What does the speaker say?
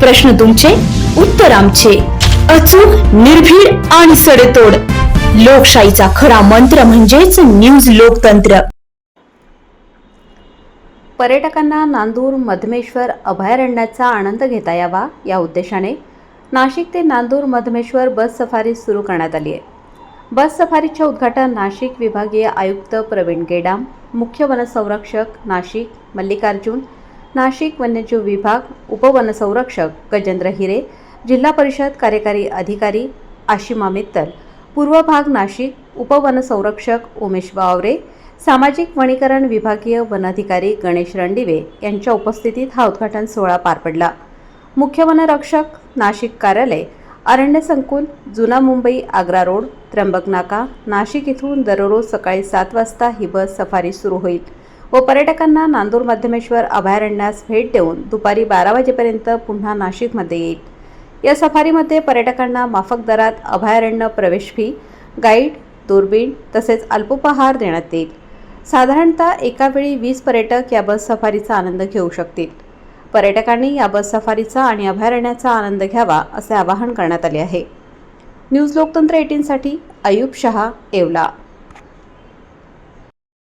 प्रश्न तुमचे उत्तर आमचे. अचूक निर्भीड आणि सडेतोड. लोकशाहीचा खरा मंत्र म्हणजेच न्यूज लोकतंत्र. पर्यटकांना नांदूर मधमेश्वर अभयारण्याचा आनंद घेता यावा या उद्देशाने नाशिक ते नांदूर मधमेश्वर बस सफारी सुरू करण्यात आली आहे. बस सफारीचे उद्घाटन नाशिक विभागीय आयुक्त प्रवीण गेडाम मुख्य वनसंरक्षक नाशिक मल्लिकार्जुन नाशिक वन्यजीव विभाग उपवनसंरक्षक गजेंद्र हिरे जिल्हा परिषद कार्यकारी अधिकारी आशिमा मित्तल पूर्व भाग नाशिक उपवनसंरक्षक उमेश वावरे सामाजिक वनीकरण विभागीय वनाधिकारी गणेश रणदिवे यांच्या उपस्थितीत हा उद्घाटन सोहळा पार पडला. मुख्य वनरक्षक नाशिक कार्यालय अरण्य संकुल जुना मुंबई आग्रा रोड त्र्यंबक नाका नाशिक इथून दररोज सकाळी सात वाजता ही बस सफारी सुरू होईल. व पर्यटकांना नांदूर मध्यमेश्वर अभयारण्यास भेट देऊन दुपारी बारा वाजेपर्यंत पुन्हा नाशिकमध्ये येईल. या सफारीमध्ये पर्यटकांना माफक दरात अभयारण्य प्रवेश फी गाईड दुर्बीण तसेच अल्पोपहार देण्यात येईल. साधारणतः एकावेळी वीस पर्यटक या बस सफारीचा आनंद घेऊ शकतील. पर्यटकांनी या बस सफारीचा आणि अभयारण्याचा आनंद घ्यावा असे आवाहन करण्यात आले आहे. न्यूज लोकतंत्र एटीनसाठी अयूब शहा येवला.